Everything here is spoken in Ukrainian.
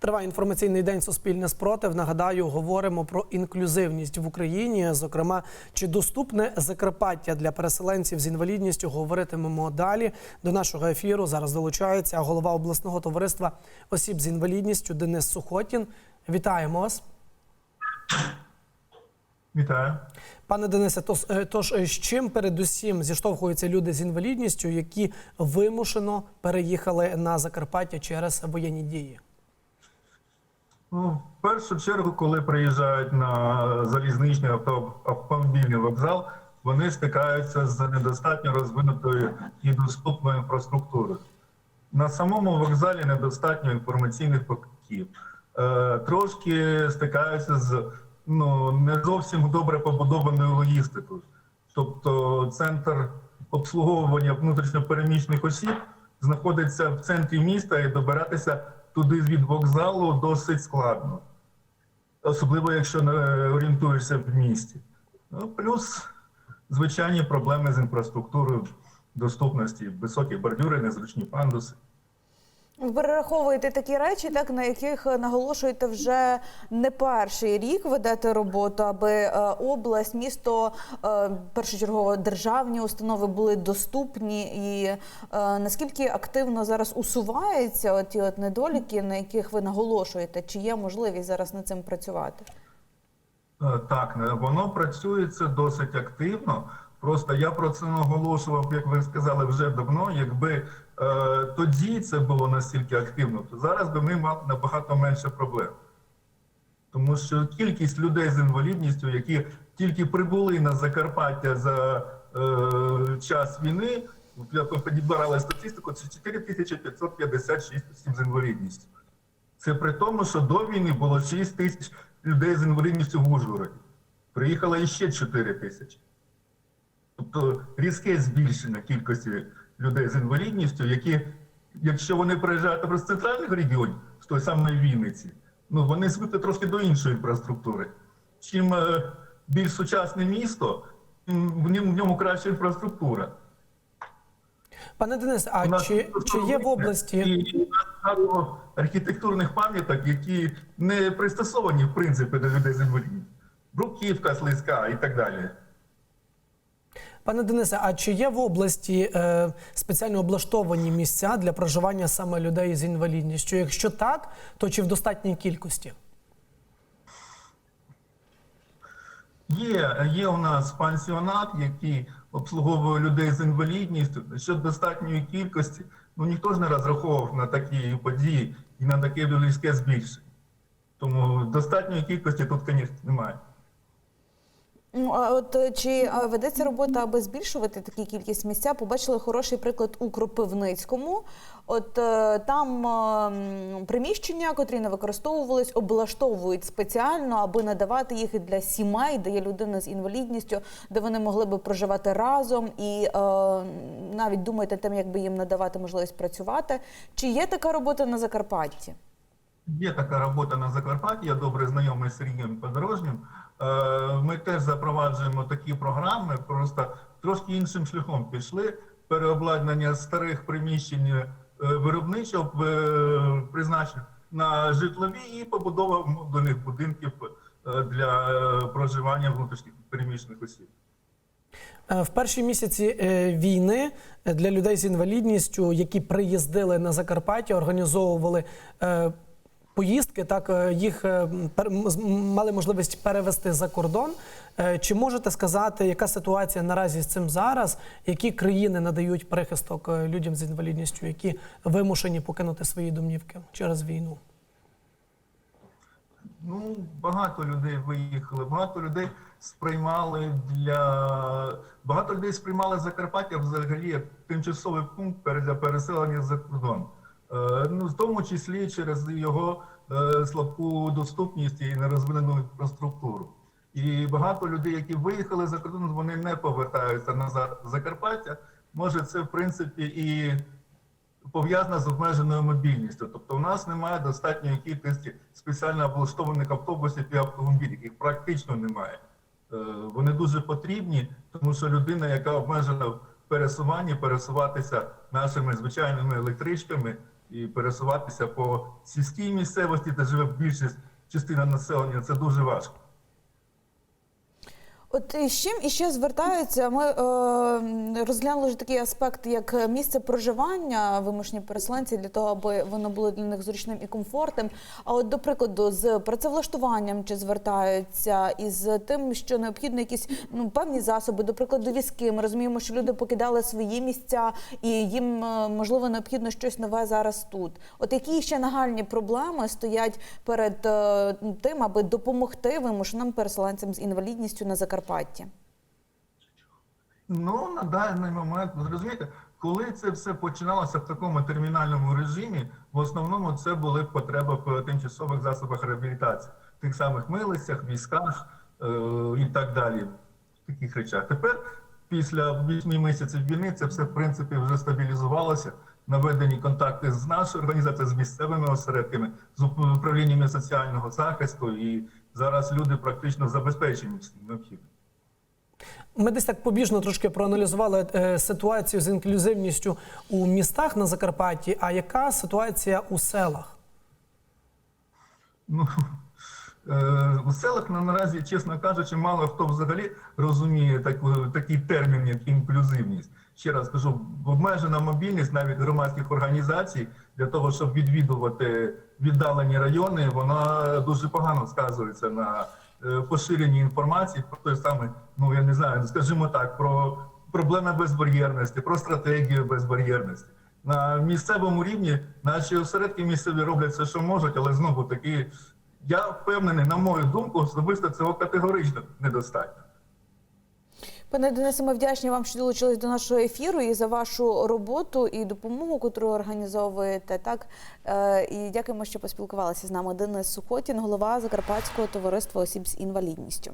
Триває інформаційний день Суспільне спротив. Нагадаю, говоримо про інклюзивність в Україні. Зокрема, чи доступне Закарпаття для переселенців з інвалідністю? Говоритимемо далі. До нашого ефіру зараз долучається голова обласного товариства осіб з інвалідністю Денис Сухотін. Вітаємо вас. Вітаю. Пане Денисе, тож, е, тож е, з чим передусім зіштовхуються люди з інвалідністю, які вимушено переїхали на Закарпаття через воєнні дії? Ну, в першу чергу, коли приїжджають на залізничний авто, автомобільний вокзал, вони стикаються з недостатньо розвинутою і доступною інфраструктурою. На самому вокзалі недостатньо інформаційних покриттів. Е, трошки стикаються з ну, не зовсім добре побудованою логістикою. Тобто центр обслуговування внутрішньопереміщених осіб знаходиться в центрі міста і добиратися туди від вокзалу досить складно. Особливо, якщо не орієнтуєшся в місті. Ну, плюс звичайні проблеми з інфраструктурою доступності, високі бордюри, незручні пандуси. Перераховуєте такі речі, так на яких наголошуєте вже не перший рік ведете роботу, аби е, область, місто, е, першочергово державні установи були доступні, і е, наскільки активно зараз усуваються ті от недоліки, на яких ви наголошуєте, чи є можливість зараз над цим працювати? Так, воно працюється досить активно. Просто я про це наголошував, як ви сказали, вже давно. Якби е, тоді це було настільки активно, то зараз би ми мали набагато менше проблем. Тому що кількість людей з інвалідністю, які тільки прибули на Закарпаття за е, час війни, я підбирали статистику, це 4556 осіб з інвалідністю. Це при тому, що до війни було 6 тисяч людей з інвалідністю в Ужгороді. Приїхало іще 4 тисячі. Тобто різке збільшення кількості людей з інвалідністю, які, якщо вони приїжджають з центральних регіонів, з той самої Вінниці, ну вони звикли трошки до іншої інфраструктури. Чим е, більш сучасне місто, в ньому, краща інфраструктура. Пане Денис, а нас чи, чи є в області? і архітектурних пам'яток, які не пристосовані в принципі до людей з інвалідністю. Бруківка, слизька і так далі. Пане Денисе, а чи є в області е, спеціально облаштовані місця для проживання саме людей з інвалідністю? Якщо так, то чи в достатній кількості? Є, є у нас пансіонат, який обслуговує людей з інвалідністю. Щодо достатньої кількості, ну ніхто ж не розраховував на такі події і на таке людське збільшення. Тому достатньої кількості тут, звісно, немає. От е, чи ведеться робота, аби збільшувати таку кількість місця? Побачили хороший приклад у Кропивницькому. От е, там е, приміщення, котрі не використовувались, облаштовують спеціально, аби надавати їх для сімей, де є людина з інвалідністю, де вони могли би проживати разом і е, навіть думаєте тим, як би їм надавати можливість працювати. Чи є така робота на Закарпатті? Є така робота на Закарпатті, я добре знайомий з Сергієм Подорожнім. Е, Ми теж запроваджуємо такі програми, просто трошки іншим шляхом пішли. Переобладнання старих приміщень е, виробничого е, призначень на житлові і побудова модульних будинків для проживання внутрішніх переміщених осіб. В перші місяці війни для людей з інвалідністю, які приїздили на Закарпаття, організовували поїздки, так е, їх е, мали можливість перевести за кордон. Е, Чи можете сказати, яка ситуація наразі з цим зараз? Які країни надають прихисток людям з інвалідністю, які вимушені покинути свої домівки через війну? Ну, багато людей виїхали, багато людей сприймали для багато людей сприймали Закарпаття взагалі як тимчасовий пункт для переселення за кордон. Е, ну, в тому числі через його е, слабку доступність і нерозвинену інфраструктуру. І багато людей, які виїхали за кордон, вони не повертаються назад в Закарпаття. Може, це в принципі і пов'язана з обмеженою мобільністю. Тобто, у нас немає достатньої кількості спеціально облаштованих автобусів і автомобілів. Їх практично немає. Е, Вони дуже потрібні, тому що людина, яка обмежена в пересуванні, пересуватися нашими звичайними електричками і пересуватися по сільській місцевості, де живе більшість частина населення, це дуже важко. От і з чим іще звертаються? Ми е, розглянули вже такий аспект, як місце проживання вимушені переселенці для того, аби воно було для них зручним і комфортним. А от до прикладу, з працевлаштуванням чи звертаються із тим, що необхідно якісь ну певні засоби, до прикладу, візки. Ми розуміємо, що люди покидали свої місця, і їм е, можливо необхідно щось нове зараз тут. От які ще нагальні проблеми стоять перед е, тим, аби допомогти вимушеним переселенцям з інвалідністю на Закарпатті? Ну, на даний момент, зрозумієте, коли це все починалося в такому термінальному режимі, в основному це були потреби в тимчасових засобах реабілітації, тих самих милицях, військах е- і так далі. В таких речах. Тепер, після 8 місяців війни, це все в принципі вже стабілізувалося. Наведені контакти з нашою організацією, з місцевими осередками, з управліннями соціального захисту, і зараз люди практично забезпечені всім необхідним. Ми десь так побіжно трошки проаналізували е, ситуацію з інклюзивністю у містах на Закарпатті. А яка ситуація у селах? Ну, у селах на- наразі, чесно кажучи, мало хто взагалі розуміє таку, такий термін, як інклюзивність. Ще раз кажу, обмежена мобільність навіть громадських організацій для того, щоб відвідувати віддалені райони, вона дуже погано сказується на е, поширенні інформації про той самий, ну я не знаю, скажімо так, про проблеми безбар'єрності, про стратегію безбар'єрності. На місцевому рівні наші осередки місцеві роблять все, що можуть, але знову таки я впевнений, на мою думку, особисто цього категорично недостатньо. Пане Денисе, ми вдячні вам, що долучились до нашого ефіру і за вашу роботу і допомогу, яку організовуєте. Так Е, і дякуємо, що поспілкувалися з нами. Денис Сухотін, голова Закарпатського товариства осіб з інвалідністю.